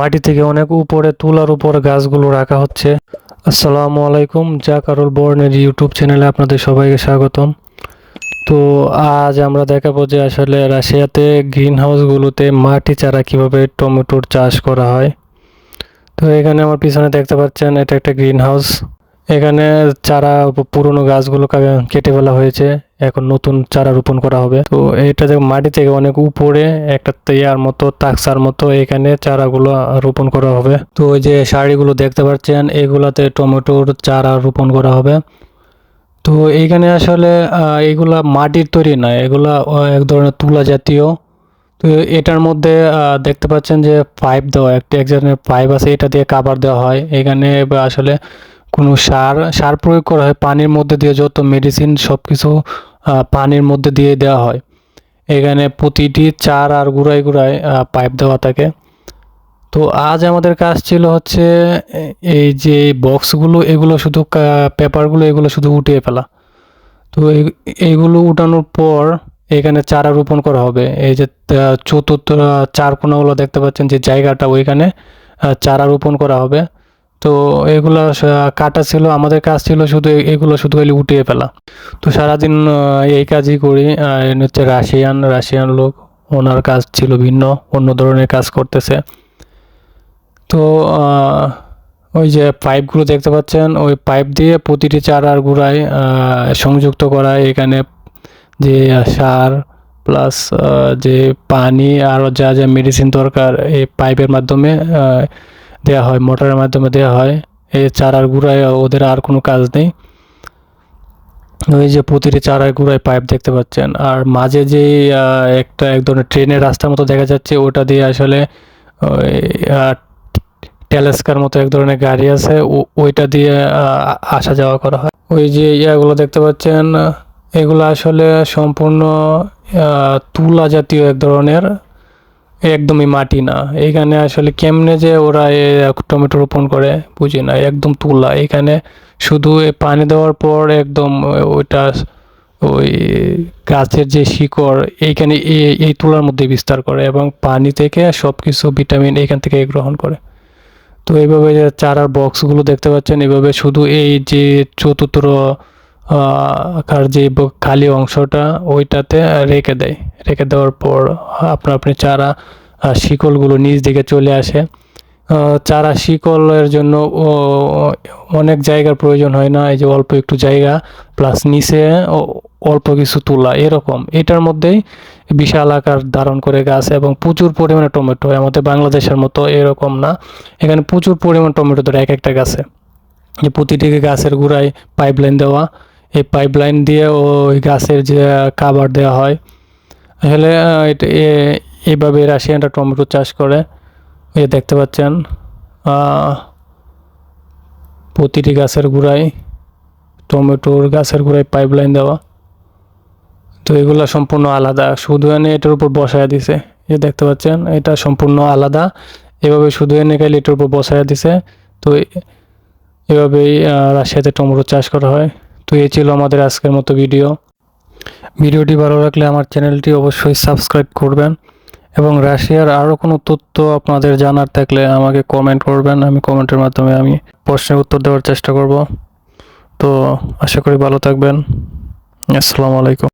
মাটি থেকে অনেক উপরে তুলার উপর গাছগুলো রাখা হচ্ছে। আসসালামু আলাইকুম যা কারুল বর্ণের ইউটিউব চ্যানেলে আপনাদের সবাইকে স্বাগতম। তো আজ আমরা দেখাবো যে আসলে রাশিয়াতে গ্রিন হাউসগুলোতে মাটি চারা কীভাবে টমেটোর চাষ করা হয়। তো এখানে আমার পিছনে দেখতে পাচ্ছেন, এটা একটা গ্রিন হাউস এখানে চারা, পুরনো গাছগুলো কেটে ফেলা হয়েছে। এখন নতুন চারা রোপণ করা হবে। তো এটা যে মাটি থেকে অনেক উপরে একটা তেয়ার মতো, তাকসার মতো এখানে চারাগুলো রোপণ করা হবে। তো ওই যে শাড়িগুলো দেখতে পাচ্ছেন, এগুলাতে টমেটোর চারা রোপণ করা হবে। তো এইখানে আসলে এগুলা মাটির তৈরি না, এগুলা এক ধরনের তুলা জাতীয়। তো এটার মধ্যে দেখতে পাচ্ছেন যে পাইপ দেওয়া, একটা এক ধরনের পাইপ আছে, এটা দিয়ে কাভার দেওয়া হয়। এখানে আসলে কোনো সার সার প্রয়োগ করা হয়, পানির মধ্যে দিয়ে যত মেডিসিন সব কিছু পানির মধ্যে দিয়ে দেওয়া হয়। এখানে প্রতিটি চার আর গুড়ায় গুড়ায় পাইপ দেওয়া থাকে। তো আজ আমাদের কাজ ছিল হচ্ছে এই যে বক্সগুলো এগুলো শুধু পেপারগুলো এগুলো শুধু উঠিয়ে ফেলা। তো এই- এইগুলো উঠানোর পর এখানে চারা রোপণ করা হবে। এই যে চতুর্থ আহ, চার কোনাগুলো দেখতে পাচ্ছেন যে জায়গাটা ওইখানে চারা রোপণ করা হবে। তো এগুলো কাটা ছিল, আমাদের কাজ ছিল শুধু এগুলো শুধু খালি উঠিয়ে ফেলা। তো সারাদিন এই কাজই করি, আর হচ্ছে রাশিয়ান রাশিয়ান লোক, ওনার কাজ ছিল ভিন্ন, অন্য ধরনের কাজ করতেছে। তো ওই যে পাইপগুলো দেখতে পাচ্ছেন, ওই পাইপ দিয়ে প্রতিটি চারার গোড়ায় সংযুক্ত করা, এখানে যে সার প্লাস যে পানি আরও যা যা মেডিসিন দরকার, এই পাইপের মাধ্যমে দেওয়া হয়, মোটরের মাধ্যমে দেওয়া হয়। এই চারার গুঁড়ায় ওদের আর কোনো কাজ নেই। ওই যে প্রতিটি চারার গুঁড়ায় পাইপ দেখতে পাচ্ছেন। আর মাঝে যে একটা এক ধরনের ট্রেনের রাস্তার মতো দেখা যাচ্ছে, ওটা দিয়ে আসলে টেলেস্কার মতো এক ধরনের গাড়ি আছে ওইটা দিয়ে আসা যাওয়া করা হয়। ওই যে ইয়াগুলো দেখতে পাচ্ছেন, এগুলো আসলে সম্পূর্ণ তুলা জাতীয় এক ধরনের একদমই মাটি না। এখানে আসলে কেমনে যে ওরা টমেটো রোপণ করে বুঝি না, একদম তুলা। এখানে শুধু পানি দেওয়ার পর একদম ওইটা ওই গাছের যে শিকড়, এইখানে এই- তুলার মধ্যে বিস্তার করে এবং পানি থেকে সব কিছু ভিটামিন এখান থেকে গ্রহণ করে। তো এইভাবে চারার বক্সগুলো দেখতে পাচ্ছেন, এভাবে শুধু এই যে চতুর্থ আকার যে খালি অংশটা, ওইটাতে রেখে দেয়। রেখে দেওয়ার পর, আপনার আপনি চারা শিকলগুলো নিচ দিকে চলে আসে। চারা শিকলের জন্য অনেক জায়গার প্রয়োজন হয় না, এই যে অল্প একটু জায়গা প্লাস নিচে অল্প কিছু তোলা, এরকম। এটার মধ্যেই বিশাল আকার ধারণ করে গাছ এবং প্রচুর পরিমাণে টমেটো আমাদের বাংলাদেশের মতো এরকম না। এখানে প্রচুর পরিমাণ টমেটো ধরে এক একটা গাছে। যে প্রতিটি গাছের গোড়ায় পাইপলাইন দেওয়া। এই পাইপলাইন দিয়ে ওই গাছের যে কাবার দেওয়া হয়। আসলে এটা, এ- এইভাবে রাশিয়ানরা টমেটো চাষ করে এই দেখতে পাচ্ছেন প্রতিটি গাছের গোড়ায় টমেটোর গাছের গোড়ায় পাইপলাইন দেওয়া। তো এগুলো সম্পূর্ণ আলাদা। শুধু এনে এটার উপর বসায় দিছে। এই দেখতে পাচ্ছেন, এটা সম্পূর্ণ আলাদা। এভাবে শুধু এনে খাইলে এটার উপর বসায় দিছে। তো এভাবেই রাশিয়াতে টমেটো চাষ করা হয়। তো এই ছিল আমাদের আজকের মতো ভিডিও। ভিডিওটি ভালো লাগলে আমার চ্যানেলটি অবশ্যই সাবস্ক্রাইব করবেন এবং রাশিয়ার আরও কোনো তথ্য আপনাদের জানার থাকলে আমাকে কমেন্ট করবেন। আমি কমেন্টের মাধ্যমে আমি প্রশ্নের উত্তর দেওয়ার চেষ্টা করব। তো আশা করি ভালো থাকবেন। আসসালামু আলাইকুম।